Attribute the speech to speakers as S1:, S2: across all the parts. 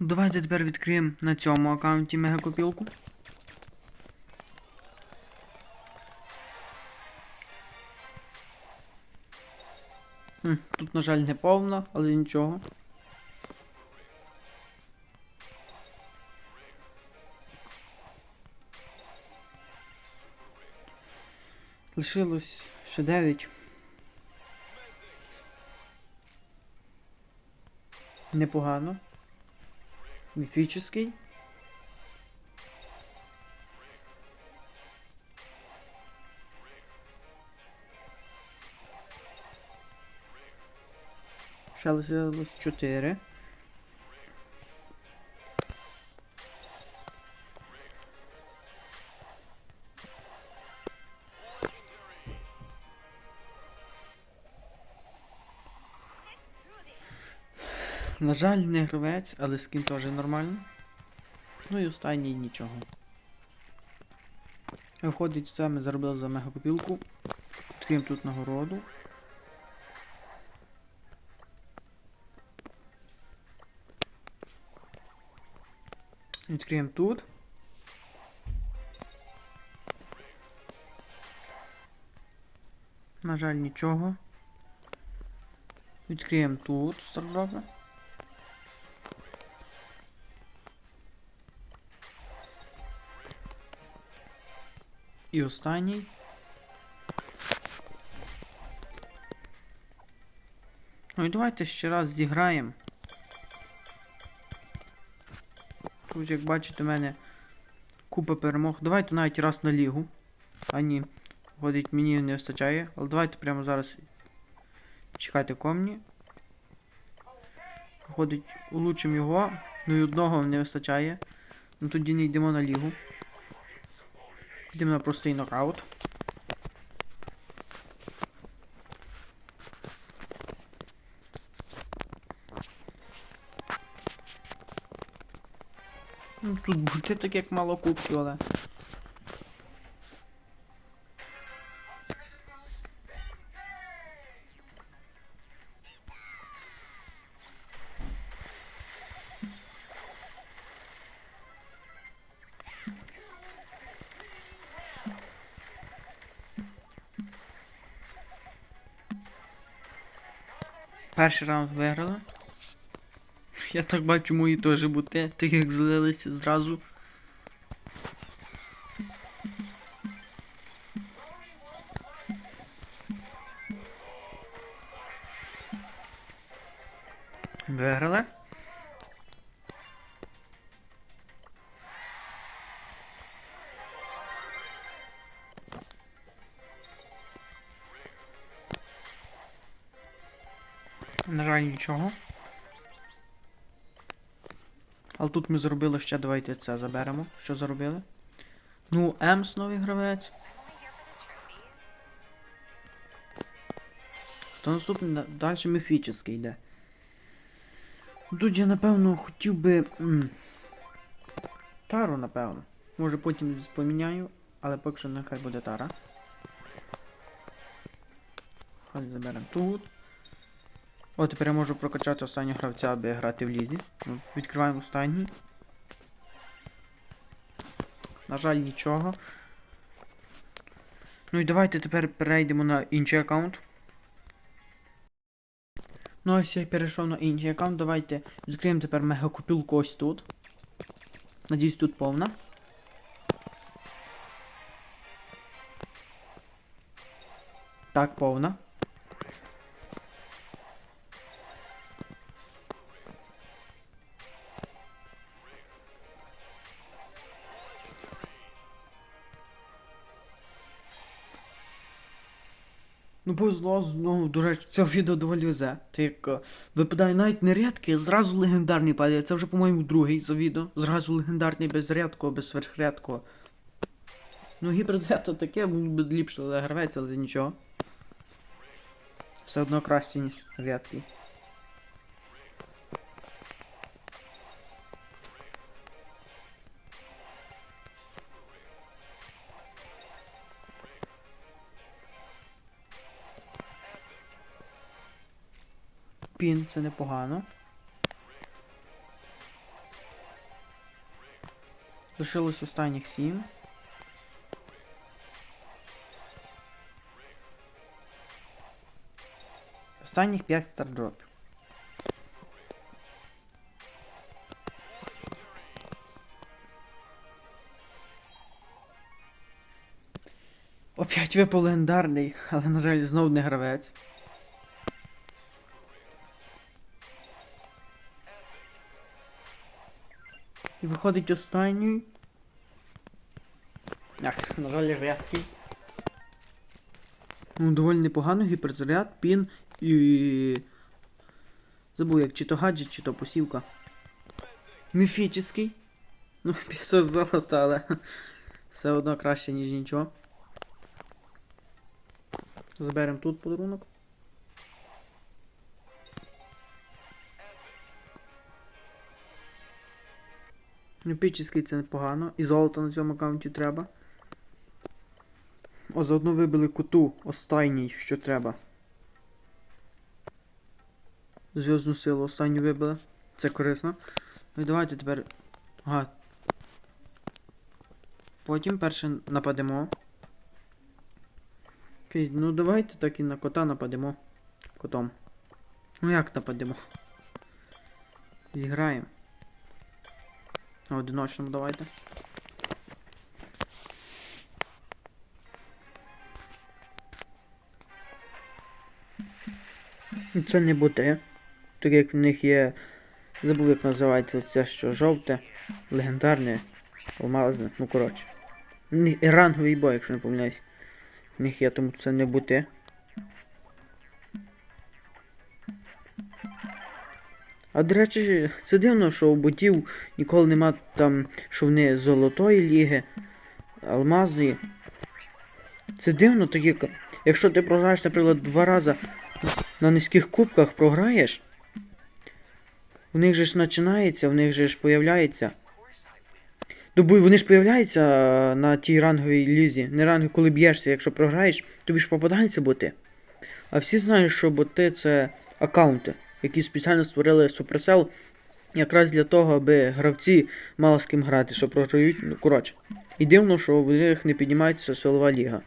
S1: Давайте тепер відкриємо на цьому аккаунті мегакопілку. Тут, на жаль, не повна, але нічого. Лишилось ще 9. Непогано. Міфічний. Ще лишилось 4. На жаль, не гравець, але скін теж нормально. Ну і останній нічого. Виходить, це ми заробили за мегапопілку. Відкриємо тут нагороду. Відкриємо тут. На жаль, нічого. Відкриємо тут стартапи. І останній. Ну і давайте ще раз зіграємо. Тут, як бачите, у мене купа перемог. Давайте навіть раз на лігу. А ні. Виходить, мені не вистачає. Але давайте прямо зараз. Чекайте комні. Виходить, улучшимо його. Ну і одного не вистачає. Ну тоді не йдемо на лігу. Йдемо на простий нокаут. Ну, тут буде так як мало кубків, але. Перший раунд виграли. Я так бачу, мої теж бути, так як злилися зразу. На жаль, нічого. Але тут ми зробили ще, давайте це заберемо. Що зробили? Ну, Емс новий гравець. То наступний да- далі міфічний йде. Тут я напевно хотів би. м, Тару, напевно. Може потім поміняю, але поки що нехай буде Тара. Хай заберемо тут. О, тепер я можу прокачати останнього гравця, аби грати в лізі. Ну, відкриваємо останній. На жаль, нічого. Ну і давайте тепер перейдемо на інший аккаунт. Ну ось я перейшов на інший аккаунт. Давайте відкриємо тепер мегакупілку ось тут. Надіюсь, тут повна. Так, повна. Ну, повезло знову, до речі, це відео доволі везе. Так е, випадає навіть не рядки, зразу легендарний падає. Це вже, по-моєму, другий за відео. Зразу легендарний без рядкого, без сверхрядкого. Ну, гібрид то таке, був би ліпше але гравець, але нічого. Все одно краще, ніж рядкий. Пін, це непогано. Лишилось останніх сім. Останніх 5 стардропів. Опять випав легендарний, але, на жаль, знов не гравець. І виходить останній. Ах, на жаль, рядкий. Ну, доволі непогано, гіперзаряд, пін і. Забув, як чи то гаджет, чи то посівка. Міфічний. Ну, 500 золота, але все одно краще, ніж нічого. Заберемо тут подарунок. Епічний це непогано. І золото на цьому аккаунті треба. О, заодно вибили куту останній, що треба. Зв'язну силу останню вибили. Це корисно. Ну і давайте тепер. Ага. Потім перше нападемо. Окей, ну давайте так і на кота нападемо. Котом. Ну як нападемо? Зіграємо. Одиночному давайте. Ну, Це не боти. Так як в них є. Забув як називається це що жовте, легендарне, алмазне, ну коротше. Ранговий бой, якщо не помиляюсь. В них є, тому це не боти. А до речі, це дивно, що у ботів ніколи нема там, що вони золотої ліги, алмазної. Це дивно, так як якщо ти програєш, наприклад, два рази на низьких кубках програєш, у них же ж починається, у них же ж появляється. Ну, вони ж появляються на тій ранговій лізі. Не рангові, коли б'єшся, якщо програєш, тобі ж попадаються боти. А всі знають, що боти це аккаунти, які спеціально створили Supercell якраз для того, аби гравці мали з ким грати, що програють. Ну, коротше. І дивно, що в них не піднімається силова ліга.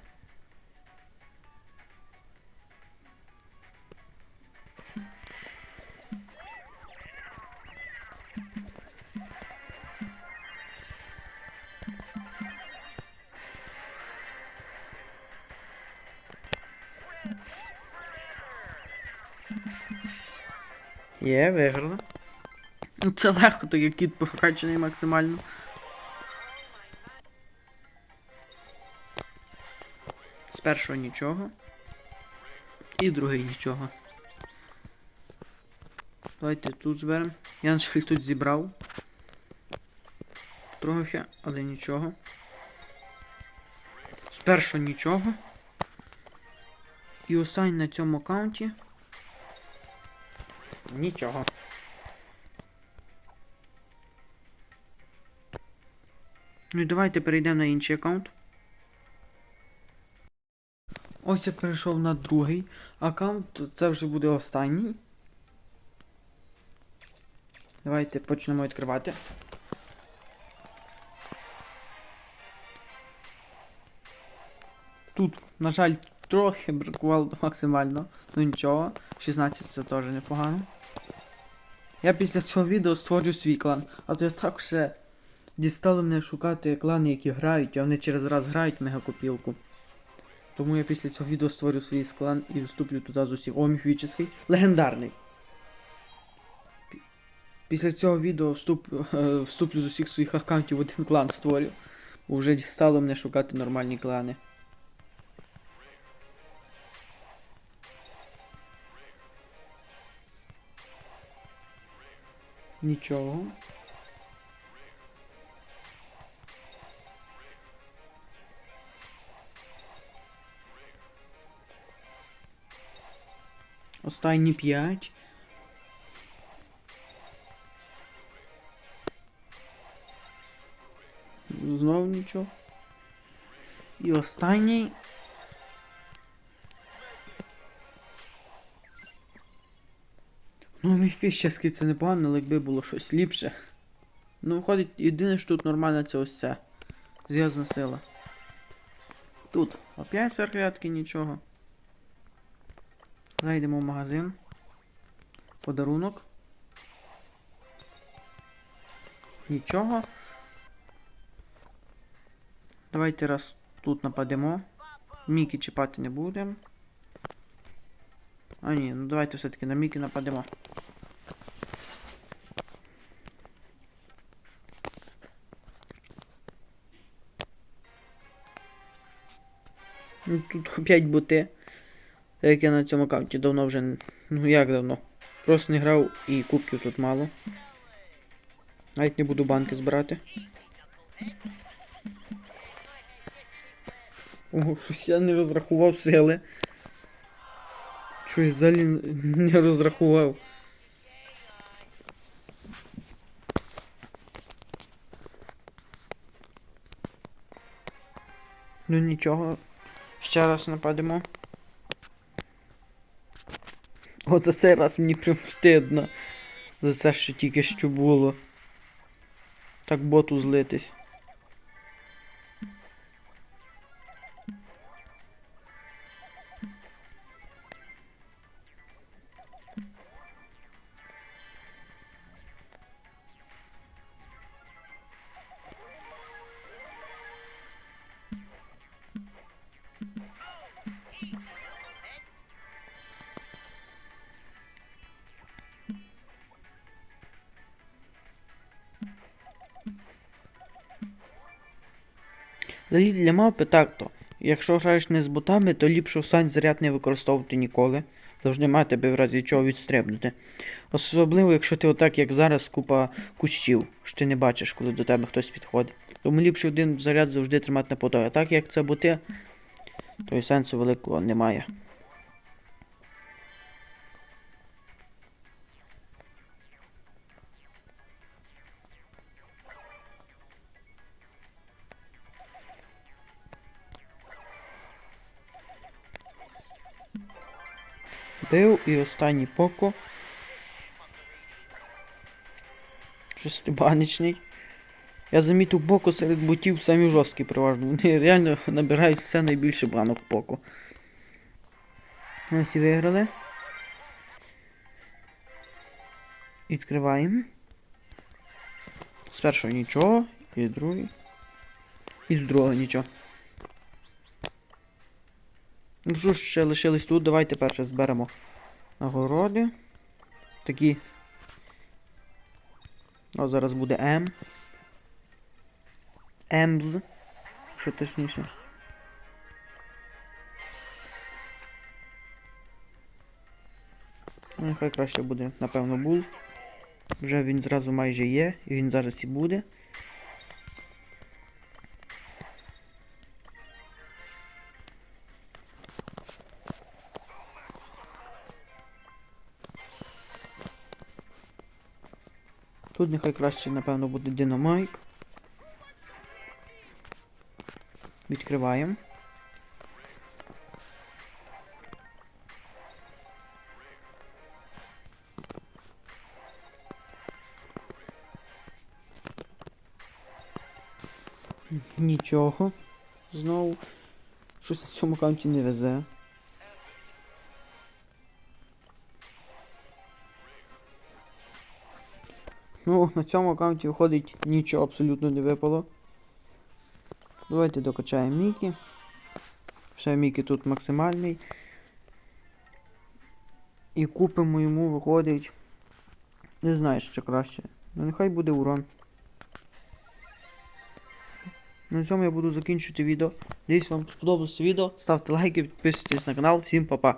S1: Є, виграно. Ну це легко, так як кіт прокачаний максимально. З першого нічого. І другий нічого. Давайте тут зберемо. Я на жаль тут зібрав. Трохи, але нічого. З першого нічого. І останній на цьому аккаунті. Нічого. Ну і давайте перейдемо на інший аккаунт. Ось я перейшов на другий аккаунт, це вже буде останній. Давайте почнемо відкривати. Тут, на жаль, трохи бракувало максимально. Ну нічого, 16 це теж непогано. Я після цього відео створю свій клан, а то так ще дістали мене шукати клани, які грають, а вони через раз грають мегакопілку. Тому я після цього відео створю свій клан і вступлю туди з усіх. О, міфічний. Легендарний. Після цього відео вступ, вступлю з усіх своїх аккаунтів в один клан створю. Бо вже дістало мене шукати нормальні клани. Нічого. Останні п'ять. Знову нічого. І останній. Ну, мій фіщаски це непогано, але якби було щось ліпше. Ну, виходить, єдине, що тут нормально, це ось це. Зв'язна сила. Тут опять сверхрядки, нічого. Зайдемо в магазин. Подарунок. Нічого. Давайте раз тут нападемо. Мікі чіпати не будемо. А ні, ну давайте все-таки на Мікі нападемо. Ну тут опять. Так як я на цьому аккаунті давно вже. Ну як давно? Просто не грав і кубків тут мало. Навіть не буду банки збирати. Ого, щось я не розрахував сили. Щось взагалі не розрахував. Ну нічого. Ще раз нападемо. О, за цей раз мені прям стидно. За це, що тільки що було. Так боту злитись. Взагалі для мапи так то. Якщо граєш не з ботами, то ліпше сань заряд не використовувати ніколи. Завжди мати тебе в разі чого відстрибнути. Особливо, якщо ти отак, як зараз, купа кущів, що ти не бачиш, коли до тебе хтось підходить. Тому ліпше один заряд завжди тримати на потоці. А так як це боти, то і сенсу великого немає. Бив і останній поко. Шестибанічний. Я замітив боку серед ботів самі жорсткі переважно. Вони реально набирають все найбільше банок поку. Ось і виграли. Відкриваємо. З першого нічого, і з другої. І з другого нічого. Ну що ж ще лишились тут, давайте перше зберемо нагороди. Такі. О, зараз буде М. Емз. Що точніше. Ну, Нехай краще буде, напевно, бул. Вже він зразу майже є, і він зараз і буде. Тут нехай краще, напевно, буде динамайк. Відкриваємо. Нічого. Знову. Щось на цьому аккаунті не везе. Ну, на цьому аккаунті виходить нічого абсолютно не випало. Давайте докачаємо Мікі. Ще Мікі тут максимальний. І купимо йому виходить. Не знаю, що краще. Ну нехай буде урон. На цьому я буду закінчувати відео. Надіюсь, вам сподобалося відео. Ставте лайки, підписуйтесь на канал. Всім па-па.